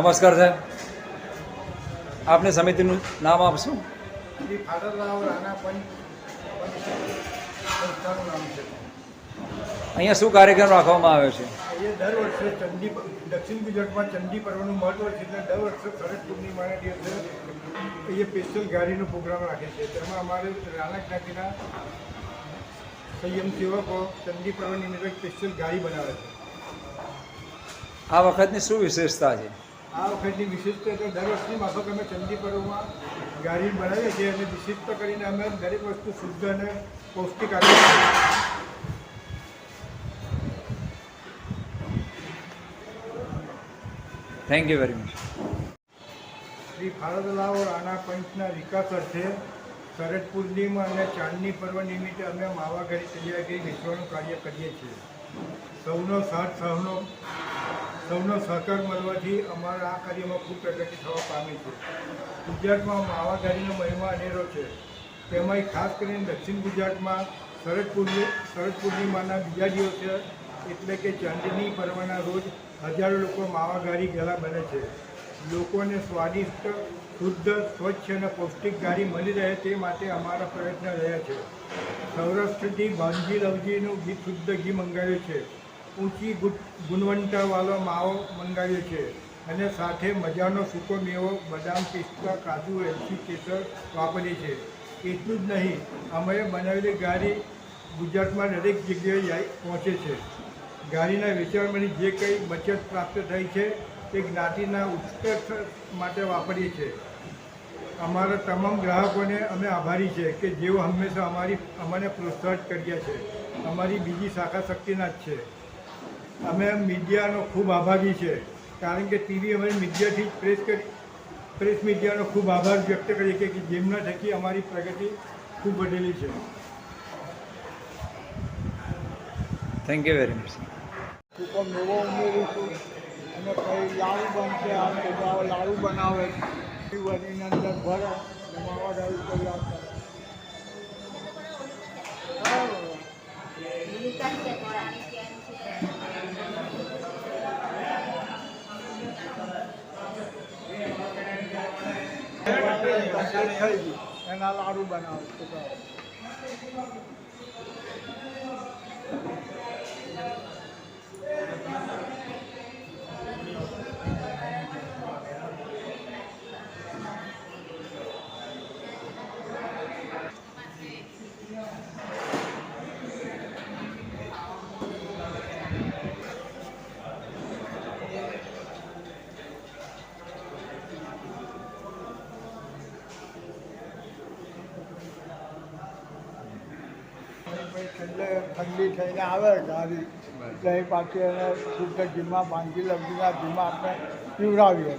નમસ્કાર સાહેબ. આપની સમિતિનું નામ આપશું? શ્રી ફાદરરાવ રાણા પંચ નામ છે. અહીંયા શું કાર્યક્રમ રાખવામાં આવ્યો છે? દર વર્ષે ચંડી દક્ષિણ ગુજરાતમાં ચંડી પર્વનું મહત્વ છે એટલે દર વર્ષે શરદ પૂર્ણિમાના દિવસે એ સ્પેશિયલ ગાડીનો પ્રોગ્રામ રાખે છે. તેમાં અમારે રાણા જ્ઞાતિના સંયમ સેવકો ચંડી પર્વ નિમિત્તે સ્પેશિયલ ગાડી બનાવે છે. આ વખતની શું વિશેષતા છે? આ વખતની વિશેષતા એટલે દર વર્ષની માફક અમે ચંદી પર્વમાં ગાડી બનાવીએ છીએ અને વિશિષ્ટ કરીને અમે દરેક વસ્તુ શુદ્ધ અને પૌષ્ટિક આપીએ છીએ. Thank you very much Shri ફાળદલાઓ Rana પંચના વિકાસ અર્થે શરદ પૂર્ણિમા અને ચાંદની પર્વ નિમિત્તે અમે માવાઘરી તૈયાર કરી વેચવાનું કાર્ય કરીએ છીએ. સૌનો સાથ સૌનો સૌનો સહકાર મળવાથી અમારા આ કાર્યમાં ખૂબ પ્રગતિ થવા પામી છે. ગુજરાતમાં માવાધારીનો મહિમા અનેરો છે. તેમાંય ખાસ કરીને દક્ષિણ ગુજરાતમાં શરદ પૂર્ણિ શરદ પૂર્ણિમાના બીજા દિવસે એટલે કે ચાંદની પર્વના રોજ હજારો લોકો માવાઘારી ગળા બને છે. લોકોને સ્વાદિષ્ટ, શુદ્ધ, સ્વચ્છ અને પૌષ્ટિક ગાડી મળી રહે તે માટે અમારા પ્રયત્ન રહ્યા છે. સૌરાષ્ટ્રથી ભાનજી લવજીનું ગીત શુદ્ધ ઘી મંગાવ્યું છે. ઊંચી ગુણ- ગુણવત્તાવાળો માવો મંગાવ્યો છે. અને સાથે મજાનો સૂકો મેવો, બદામ પિસ્તા, કાજુ, એલચી, કેસર વાપરીએ છે. એટલું જ નહીં, અમે બનાવેલી ગાડી ગુજરાતમાં દરેક જગ્યાએ જાય પહોંચે છે. ગાડીના વેચાણમાંથી જે કંઈ બચત પ્રાપ્ત થઈ છે, તે જ્ઞાતિના ઉત્કર્ષ માટે વાપરીએ છીએ અમારા તમામ ગ્રાહકોને અમે આભારી છે કે જેઓ હંમેશા અમારી, અમને પ્રોત્સાહિત કર્યા છે. અમારી બીજી શાખા શક્તિના જ છે. અમે મીડિયાનો ખૂબ આભારી છે. કારણ કે ટીવી અમે મીડિયાથી જ પ્રેસ કરી પ્રેસ મીડિયાનો ખૂબ આભાર વ્યક્ત કરીએ છીએ કે જેમના થકી અમારી પ્રગતિ ખૂબ વધેલી છે. થેન્ક યુ વેરી મચ સૂકો મેવો છું. અને પછી લાડુ બનશે આ છોકરાઓ લાડુ બનાવે. વરીની અંદર ભરે અને માવા ડાળી તૈયાર કરે થઈ ગયું. એના લાડુ બનાવે છોકરાઓ પછી છેલ્લે ઠંડી થઈને આવે ગાડી. એટલે એ પાછી એને શુદ્ધ ઘીમાં ભાંગી લગીના ઘીમાં આપણે પીવડાવીએ.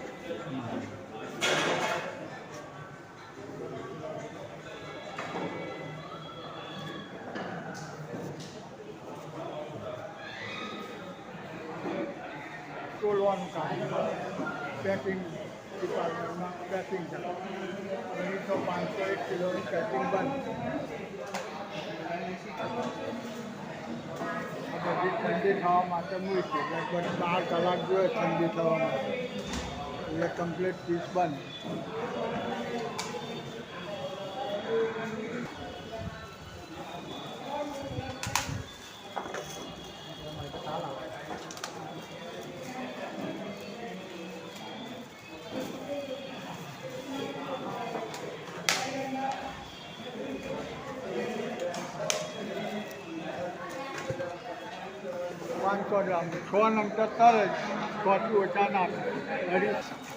તોલવાનું કામ. પેકિંગ ડિપાર્ટમેન્ટમાં પેકિંગ પાંચસો એક કિલોની પેકિંગ બધી. ઠંડી થવા માટે મૂકી લગભગ બાર કલાક જોઈએ ઠંડી થવા માટે. એટલે કમ્પ્લીટ પીસ બંધ ગ્રામ. છ નંબર તરે છથી ઓછા નાખે